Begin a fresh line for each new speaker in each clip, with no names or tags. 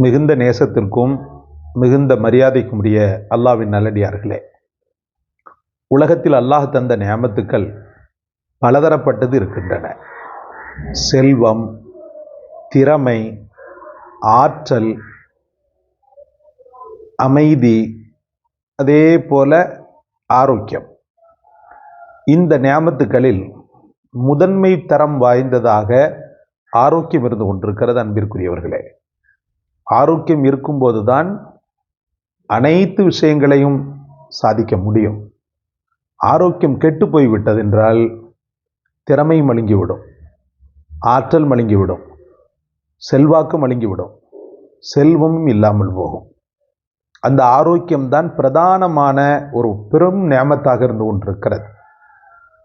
மிகுந்த நேசத்திற்கும் மிகுந்த மரியாதைக்கும் உரிய அல்லாவின் நல்லடியார்களே. உலகத்தில் அல்லாஹ் தந்த நியமத்துக்கள் பலதரப்பட்டது இருக்கின்றன. செல்வம் திறமை ஆற்றல் அமைதி அதே போல ஆரோக்கியம். இந்த நியமத்துக்களில் முதன்மை தரம் வாய்ந்ததாக ஆரோக்கியம் இருந்து கொண்டிருக்கிறது அன்பிற்குரியவர்களே. ஆரோக்கியம் இருக்கும்போது தான் அனைத்து விஷயங்களையும் சாதிக்க முடியும். ஆரோக்கியம் கெட்டு போய்விட்டதென்றால் திறமை மழுங்கிவிடும். ஆற்றல் மழுங்கிவிடும். செல்வாக்கு மழுங்கிவிடும். செல்வமும் இல்லாமல் போகும். அந்த ஆரோக்கியம்தான் பிரதானமான ஒரு பெரும் நியமத்தாக இருந்து கொண்டிருக்கிறது.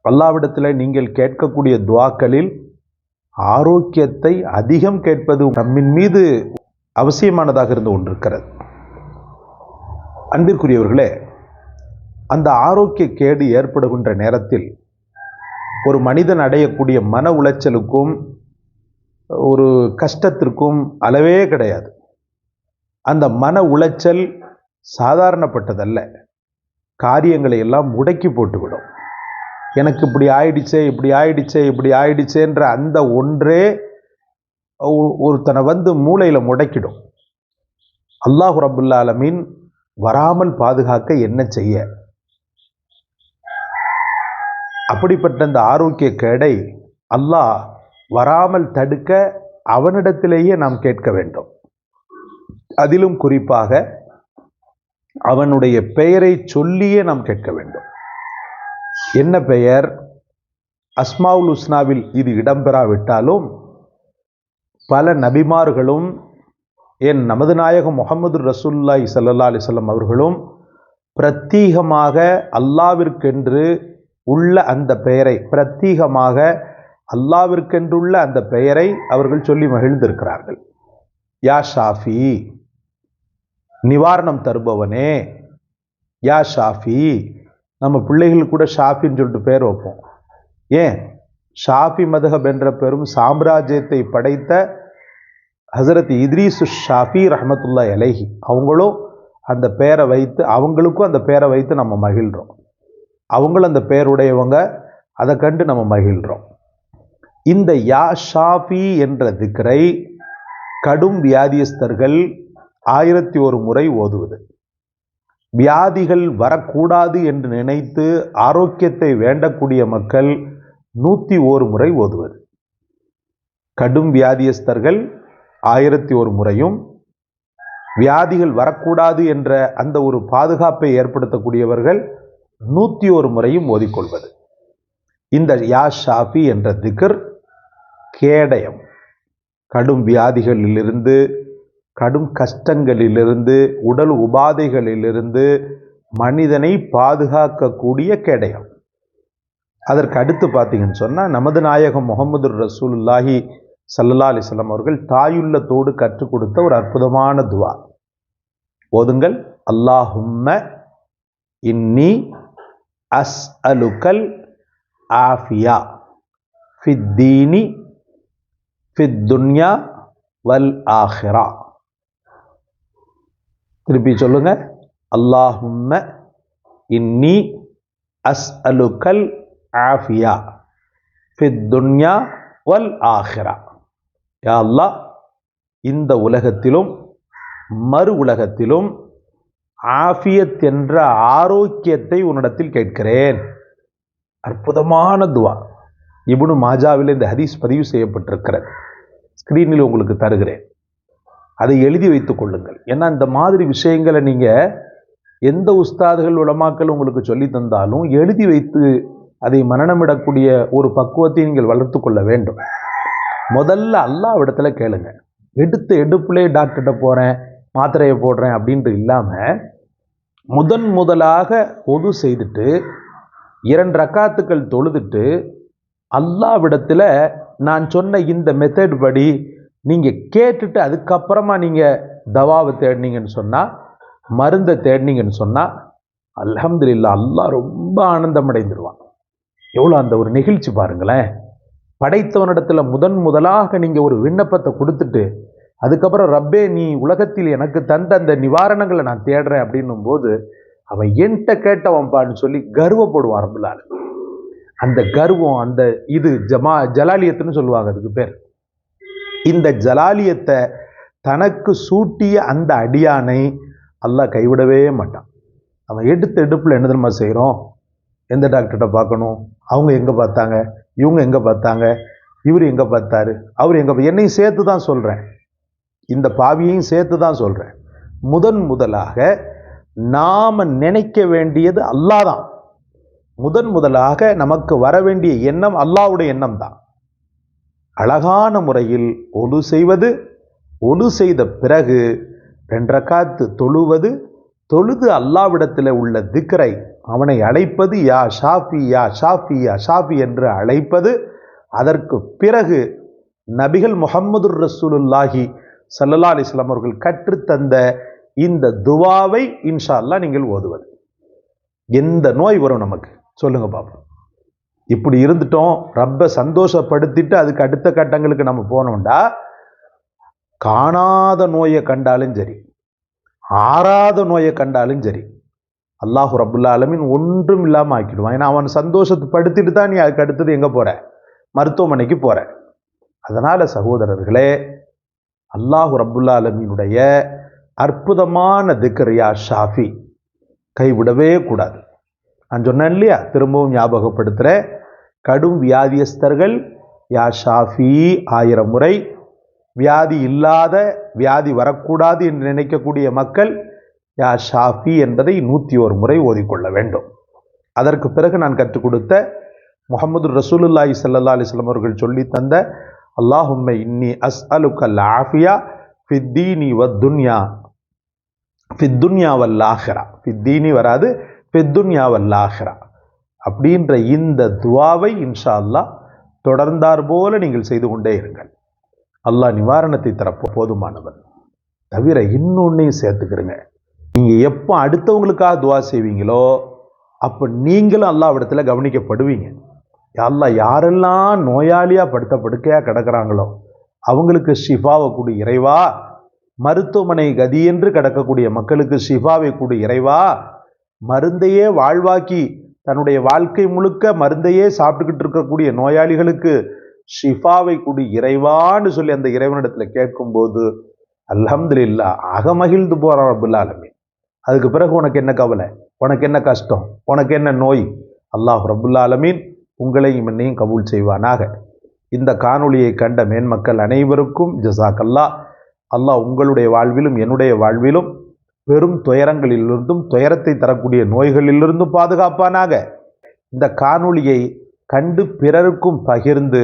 அல்லாவிடத்தில் நீங்கள் கேட்கக்கூடிய துவாக்களில் ஆரோக்கியத்தை அதிகம் கேட்பது நம்மின் மீது அவசியமானதாக இருந்து கொண்டிருக்கிறது. அன்பிற்குரியவர்களே அந்த ஆரோக்கிய கேடு ஏற்படுகின்ற நேரத்தில் ஒரு மனிதன் அடையக்கூடிய மன உளைச்சலுக்கும் ஒரு கஷ்டத்திற்கும் அளவே கிடையாது. அந்த மன உளைச்சல் சாதாரணப்பட்டதல்ல. காரியங்களை எல்லாம் முடக்கி போட்டுவிடும். எனக்கு இப்படி ஆயிடுச்சே இப்படி ஆயிடுச்சே இப்படி ஆயிடுச்சேன்ற அந்த ஒன்றே ஒருத்தனை வந்து மூளையில் முடக்கிடும். அல்லாஹு ரபுல்லா வராமல் பாதுகாக்க என்ன செய்ய? அப்படிப்பட்ட அந்த ஆரோக்கிய கேடை அல்லாஹ் வராமல் தடுக்க அவனிடத்திலேயே நாம் கேட்க வேண்டும். அதிலும் குறிப்பாக அவனுடைய பெயரை சொல்லியே நாம் கேட்க வேண்டும். என்ன பெயர்? அஸ்மாவுல் உஸ்னாவில் இது இடம்பெறாவிட்டாலும் பல நபிமார்களும் என் நமது நாயகம் முகமது ரசூல்லாய் சல்லா அலிசல்லம் அவர்களும் பிரத்தீகமாக அல்லாவிற்கென்று உள்ள அந்த பெயரை பிரத்தீகமாக அல்லாவிற்கென்றுள்ள அந்த பெயரை அவர்கள் சொல்லி மகிழ்ந்திருக்கிறார்கள். யா ஷாஃபி நிவாரணம் தருபவனே யா ஷாஃபி நம்ம பிள்ளைகள் கூட ஷாஃபின்னு சொல்லிட்டு பேர் வைப்போம். ஏன்? ஷாஃபி மதஹப் என்ற பெரும் சாம்ராஜ்யத்தை படைத்த ஹசரத் இத்ரீசு ஷாஃபி ரஹமத்துல்லா அலைஹி. அவங்களும் அந்த பேரை வைத்து அவங்களுக்கும் அந்த பேரை வைத்து நம்ம மகிழ்கிறோம் அவங்களும் அந்த பேருடையவங்க அதை கண்டு நம்ம மகிழ்கிறோம் இந்த யா ஷாஃபி என்ற திக்கரை கடும் வியாதியஸ்தர்கள் ஆயிரத்தி ஒரு முறை ஓதுவது. வியாதிகள் வரக்கூடாது என்று நினைத்து ஆரோக்கியத்தை வேண்டக்கூடிய மக்கள் நூற்றி ஓரு முறை ஓதுவது. கடும் வியாதியஸ்தர்கள் ஆயிரத்தி ஒரு முறையும் வியாதிகள் வரக்கூடாது என்ற அந்த ஒரு பாதுகாப்பை ஏற்படுத்தக்கூடியவர்கள் நூற்றி ஒரு முறையும் ஓதிக்கொள்வது. இந்த யா ஷாஃபி என்ற திகர் கேடயம். கடும் வியாதிகளிலிருந்து கடும் கஷ்டங்களிலிருந்து உடல் உபாதைகளிலிருந்து மனிதனை பாதுகாக்கக்கூடிய கேடயம். அதற்கு அடுத்து பார்த்தீங்கன்னு சொன்னால் நமது நாயகம் முகமது ரசூலுல்லாஹி சல்லல்லா அலிஸ்லாம் அவர்கள் தாயுள்ளத்தோடு கற்றுக் கொடுத்த ஒரு அற்புதமான துவா. ஓதுங்கள். அல்லாஹும்ம இன்னி அஸ் அலுக்கல் ஆஃபியா ஃபித்தீனி ஃபித்துன்யா வல் ஆஹிரா. திருப்பி சொல்லுங்க. அல்லாஹும்ம இன்னி அஸ் அலுக்கல் ஆஃபியா. ஃபித் துன்யா வல் ஆஹிரா யா அல்லா இந்த உலகத்திலும் மறு உலகத்திலும் ஆஃபியத் என்ற ஆரோக்கியத்தை உன்னிடத்தில் கேட்கிறேன். அற்புதமான துவா. இபுனு மாஜாவில் இந்த ஹதீஸ் பதிவு செய்யப்பட்டிருக்கிறது. ஸ்க்ரீனில் உங்களுக்கு தருகிறேன். அதை எழுதி வைத்துக் கொள்ளுங்கள். ஏன்னா இந்த மாதிரி விஷயங்களை நீங்கள் எந்த உஸ்தாதுகள் உலமாக்கள் உங்களுக்கு சொல்லி தந்தாலும் எழுதி வைத்து அதை மரணமிடக்கூடிய ஒரு பக்குவத்தை நீங்கள் வளர்த்து கொள்ள வேண்டும். முதல்ல அல்லாவிடத்துல கேளுங்க. எடுத்து எடுப்புலே டாக்டர்கிட்ட போகிறேன் மாத்திரையை போடுறேன் அப்படின்ட்டு இல்லாமல் முதன் முதலாக ஒது செய்துட்டு இரண்டு ரக்காத்துக்கள் தொழுதுட்டு அல்லாவிடத்தில் நான் சொன்ன இந்த மெத்தட் படி நீங்கள் கேட்டுட்டு அதுக்கப்புறமா நீங்கள் தவாவை தேடினீங்கன்னு சொன்னால் மருந்தை தேடினீங்கன்னு சொன்னால் அலமதுல்லா அல்லாஹ் ரொம்ப ஆனந்தம் அடைந்துருவான் எவ்வளோ அந்த ஒரு நெகிழ்ச்சி பாருங்களேன். படைத்தவனிடத்தில் முதன் முதலாக நீங்கள் ஒரு விண்ணப்பத்தை கொடுத்துட்டு அதுக்கப்புறம் ரப்பே நீ உலகத்தில் எனக்கு தந்த அந்த நிவாரணங்களை நான் தேடுறேன் அப்படின்னும் போது அவன் என்கிட்ட கேட்டவன்பான்னு சொல்லி கர்வப்படுவான் ரபுல்லால் அந்த கர்வம் அந்த இது ஜமா ஜலாலியத்துன்னு சொல்லுவாங்க அதுக்கு பேர். இந்த ஜலாலியத்தை தனக்கு சூட்டிய அந்த அடியானை அல்லாஹ் கைவிடவே மாட்டான். அவன் எடுத்து எடுப்பில் என்ன தெரியுமா செய்கிறோம் எந்த டாக்டர்கிட்ட பார்க்கணும்? அவங்க எங்கே பார்த்தாங்க? இவங்க எங்கே பார்த்தாங்க? இவர் எங்கே பார்த்தாரு? அவர் எங்கே என்னையும் சேர்த்து தான் சொல்கிறேன் இந்த பாவியையும் சேர்த்து தான் சொல்கிறேன் முதன் முதலாக நாம் நினைக்க வேண்டியது அல்லாதான். முதன் முதலாக நமக்கு வர வேண்டிய எண்ணம் அல்லாவுடைய எண்ணம் தான் அழகான முறையில் ஒலு செய்வது ஒலு செய்த பிறகு ரெண்டரை காத்து தொழுவது தொழுது அல்லாவிடத்தில் உள்ள திக்ரை அவனை அழைப்பது யா ஷாஃபி யா ஷாஃபி யா ஷாஃபி என்று அழைப்பது அதற்கு பிறகு நபிகள் முகமது ரசூலுல்லாஹி சல்லல்லா அலிஸ்லாம் அவர்கள் கற்றுத்தந்த இந்த துவாவை இன்ஷா அல்லா நீங்கள் ஓதுவது. எந்த நோய் வரும் நமக்கு? சொல்லுங்க பாப்போம். இப்படி இருந்துட்டோம் ரப்ப சந்தோஷப்படுத்திட்டு அதுக்கு அடுத்த கட்டங்களுக்கு நம்ம போனோம்டா காணாத நோயை கண்டாலும் சரி ஆறாத நோயை கண்டாலும் சரி. அல்லாஹு ரபுல்லா அலமின் ஒன்றும் இல்லாமல் ஆக்கிடுவான். ஏன்னா அவன் சந்தோஷத்தை படுத்திட்டு தான் நீ அதுக்கு அடுத்தது எங்கே போகிற மருத்துவமனைக்கு போகிற அதனால் சகோதரர்களே அல்லாஹு ரபுல்லா அலமீனுடைய அற்புதமான திக்ரியா ஷாஃபி கைவிடவே கூடாது. நான் சொன்னேன் இல்லையா? திரும்பவும் ஞாபகப்படுத்துகிறேன் கடும் வியாதியஸ்தர்கள் யா ஷாஃபி ஆயிரம் முறை வியாதி இல்லாத வியாதி வரக்கூடாது என்று நினைக்கக்கூடிய மக்கள் யா ஷாஃபி என்பதை நூற்றி ஒரு முறை ஓதிக்கொள்ள வேண்டும். அதற்கு பிறகு நான் கற்றுக் கொடுத்த முகமது ரசூலுல்லாஹி சல்லா அலிஸ்லாம் அவர்கள் சொல்லி தந்த அல்லாஹும்மை இன்னி அஸ் அலுக்கல் ஆஃபியா ஃபித்தீனி வத்துன்யா ஃபித்துன்யா வல்லாஹரா ஃபித்தீனி வராது ஃபித்துன்யா வல்லாஹரா அப்படின்ற இந்த துவாவை இன்ஷா அல்லாஹ் தொடர்ந்தார் போல நீங்கள் செய்து கொண்டே இருங்கள். அல்லாஹ் நிவாரணத்தை தரப்போ போதுமானவன் தவிர இன்னொன்னையும் சேர்த்துக்கிறங்க. நீங்கள் எப்போ அடுத்தவங்களுக்காக துவா செய்வீங்களோ அப்போ நீங்களும் அல்லாவிடத்தில் கவனிக்கப்படுவீங்க. அல்லா யாரெல்லாம் நோயாளியாக படுத்த படுக்கையாக கிடக்கிறாங்களோ அவங்களுக்கு ஷிஃபாவை கூடி இறைவா. மருத்துவமனை கதியென்று கிடக்கக்கூடிய மக்களுக்கு ஷிஃபாவை கூடி இறைவா. மருந்தையே வாழ்வாக்கி தன்னுடைய வாழ்க்கை முழுக்க மருந்தையே சாப்பிட்டுக்கிட்டு இருக்கக்கூடிய நோயாளிகளுக்கு ஷிஃபாவை கூடி இறைவான்னு சொல்லி அந்த இறைவனிடத்தில் கேட்கும்போது அல்ஹம்துலில்லா அகமகிழ்ந்து போகிறான் ரபுல்லா அதுக்கு பிறகு உனக்கு என்ன கவலை? உனக்கு என்ன கஷ்டம்? உனக்கு என்ன நோய்? அல்லாஹ் ரபுல்லா ஆலமீன் உங்களையும் என்னையும் கபூல் செய்வானாக. இந்த காணொளியை கண்ட மேன்மக்கள் அனைவருக்கும் ஜசாக்கல்லா அல்லாஹ் உங்களுடைய வாழ்விலும் என்னுடைய வாழ்விலும் பெரும் துயரங்களிலிருந்தும் துயரத்தை தரக்கூடிய நோய்களிலிருந்தும் பாதுகாப்பானாக. இந்த காணொளியை கண்டு பிறருக்கும் பகிர்ந்து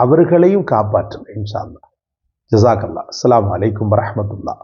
அவர்களையும் காப்பாற்றும் இன்ஷா அல்லா ஜசாக்கல்லா அஸ்லாம் வலைக்கம் வரமத்துல்லா